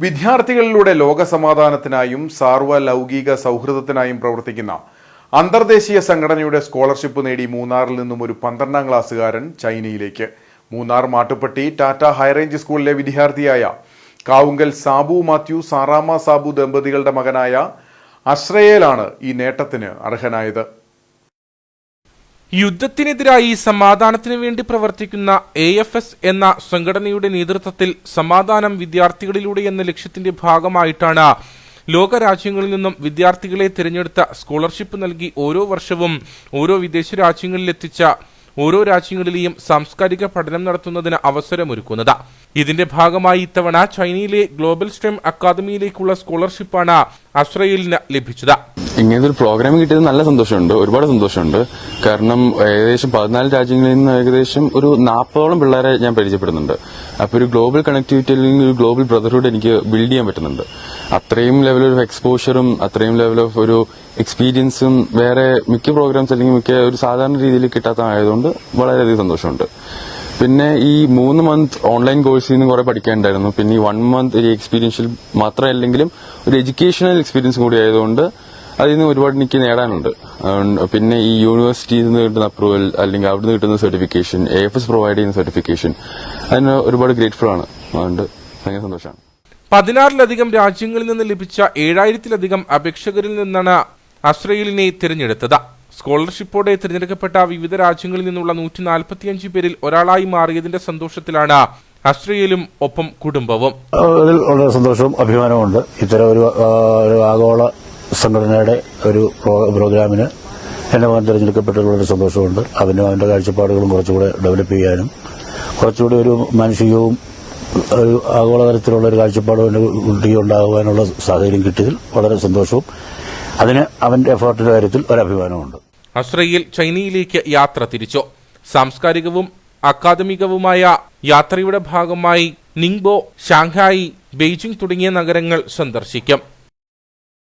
വിദ്യാർത്ഥികളിലൂടെ ലോകസമാധാനത്തിനായും സാർവലൗകിക സൗഹൃദത്തിനായും പ്രവർത്തിക്കുന്ന അന്തർദേശീയ സംഘടനയുടെ സ്കോളർഷിപ്പ് നേടി മൂന്നാറിൽ നിന്നും ഒരു പന്ത്രണ്ടാം ക്ലാസ്സുകാരൻ ചൈനയിലേക്ക്. മൂന്നാർ മാട്ടുപ്പെട്ടി ടാറ്റ ഹൈറേഞ്ച് സ്കൂളിലെ വിദ്യാർത്ഥിയായ കാവുങ്കൽ സാബു മാത്യു സാറാമ സാബു ദമ്പതികളുടെ മകനായ അശ്രയേലാണ് ഈ നേട്ടത്തിന് അർഹനായത്. യുദ്ധത്തിനെതിരായി സമാധാനത്തിന് വേണ്ടി പ്രവർത്തിക്കുന്ന എ എഫ് എസ് എന്ന സംഘടനയുടെ നേതൃത്വത്തിൽ സമാധാനം വിദ്യാർത്ഥികളിലൂടെ എന്ന ലക്ഷ്യത്തിന്റെ ഭാഗമായിട്ടാണ് ലോകരാജ്യങ്ങളിൽ നിന്നും വിദ്യാർത്ഥികളെ തിരഞ്ഞെടുത്ത സ്കോളർഷിപ്പ് നൽകി ഓരോ വർഷവും ഓരോ വിദേശ രാജ്യങ്ങളിലെത്തിച്ച ഓരോ രാജ്യങ്ങളിലെയും സാംസ്കാരിക പഠനം നടത്തുന്നതിന് അവസരമൊരുക്കുന്നത്. ഇതിന്റെ ഭാഗമായി ഇത്തവണ ചൈനയിലെ ഗ്ലോബൽ സ്ട്രീം അക്കാദമിയിലേക്കുള്ള സ്കോളർഷിപ്പാണ് അസ്രയേലിന് ലഭിച്ചത്. ഇങ്ങനത്തെ ഒരു പ്രോഗ്രാം കിട്ടിയത് നല്ല സന്തോഷമുണ്ട് ഒരുപാട് സന്തോഷമുണ്ട്. കാരണം ഏകദേശം പതിനാല് രാജ്യങ്ങളിൽ നിന്ന് ഏകദേശം ഒരു നാൽപ്പതോളം പിള്ളേരെ ഞാൻ പരിചയപ്പെടുന്നുണ്ട്. അപ്പോൾ ഒരു ഗ്ലോബൽ കണക്ടിവിറ്റി അല്ലെങ്കിൽ ഒരു ഗ്ലോബൽ ബ്രദർഹുഡ് എനിക്ക് ബിൽഡ് ചെയ്യാൻ പറ്റുന്നുണ്ട്. അത്രയും ലെവൽ ഓഫ് എക്സ്പോഷറും അത്രയും ലെവൽ ഓഫ് ഒരു എക്സ്പീരിയൻസും വേറെ മിക്ക പ്രോഗ്രാംസ് അല്ലെങ്കിൽ മിക്ക ഒരു സാധാരണ രീതിയിൽ കിട്ടാത്തതായതുകൊണ്ട് വളരെയധികം സന്തോഷമുണ്ട്. പിന്നെ ഈ മൂന്ന് മന്ത് ഓൺലൈൻ കോഴ്സിൽ നിന്ന് കുറെ പഠിക്കാനുണ്ടായിരുന്നു. പിന്നെ ഈ വൺ മന്ത് ഒരു എക്സ്പീരിയൻഷ്യൽ മാത്രമല്ലെങ്കിലും ഒരു എഡ്യൂക്കേഷണൽ എക്സ്പീരിയൻസ് കൂടി ആയതുകൊണ്ട് അതിൽ നിന്ന് ഒരുപാട് എനിക്ക് നേടാനുണ്ട്. അതുകൊണ്ട് പിന്നെ ഈ യൂണിവേഴ്സിറ്റിയിൽ നിന്ന് കിട്ടുന്ന അപ്രൂവൽ അല്ലെങ്കിൽ അവിടെ നിന്ന് കിട്ടുന്ന certification A F S provide ചെയ്യുന്ന സർട്ടിഫിക്കേഷൻ അതിന് ഒരുപാട് ഗ്രേറ്റ്ഫുൾ ആണ്. അതുകൊണ്ട് ഭയങ്കര സന്തോഷമാണ് പതിനാറിലധികം രാജ്യങ്ങളിൽ നിന്ന് ലഭിച്ച ഏഴായിരത്തിലധികം അപേക്ഷകരിൽ നിന്നാണ് അസ്രയേലിനെ തിരഞ്ഞെടുത്തത്. സ്കോളർഷിപ്പോടെ തിരഞ്ഞെടുക്കപ്പെട്ട വിവിധ രാജ്യങ്ങളിൽ നിന്നുള്ള നൂറ്റി നാൽപ്പത്തിയഞ്ച് പേരിൽ ഒരാളായി മാറിയതിന്റെ സന്തോഷത്തിലാണ് അസ്രയേലും ഒപ്പം കുടുംബവും. അതിൽ വളരെ സന്തോഷവും അഭിമാനവുമുണ്ട്. ഇത്തരം ഒരു ആഗോള സംഘടനയുടെ ഒരു പ്രോ- പ്രോഗ്രാമിന് എന്നെ മകൻ തിരഞ്ഞെടുക്കപ്പെട്ടതിലൂടെ സന്തോഷമുണ്ട്. അവനും അവന്റെ കാഴ്ചപ്പാടുകളും കുറച്ചുകൂടെ ഡെവലപ്പ് ചെയ്യാനും കുറച്ചുകൂടി ഒരു മാനസികവും ഒരു ആഗോളതലത്തിലുള്ള ഒരു കാഴ്ചപ്പാടും എന്റെ കുട്ടിക്ക് ഉണ്ടാകുവാനുള്ള സാഹചര്യം കിട്ടിയതിൽ വളരെ സന്തോഷവും അതിന് അവന്റെ എഫേർട്ടിന്റെ കാര്യത്തിൽ ഒരു അഭിമാനമുണ്ട് അസ്രയേൽ ചൈനയിലേക്ക് യാത്ര തിരിച്ചു? സാംസ്കാരികവും അക്കാദമികവുമായ യാത്രയുടെ ഭാഗമായി നിങ്ബോ ഷാങ്ഹായി ബെയ്ജിംഗ് തുടങ്ങിയ നഗരങ്ങൾ സന്ദർശിക്കും.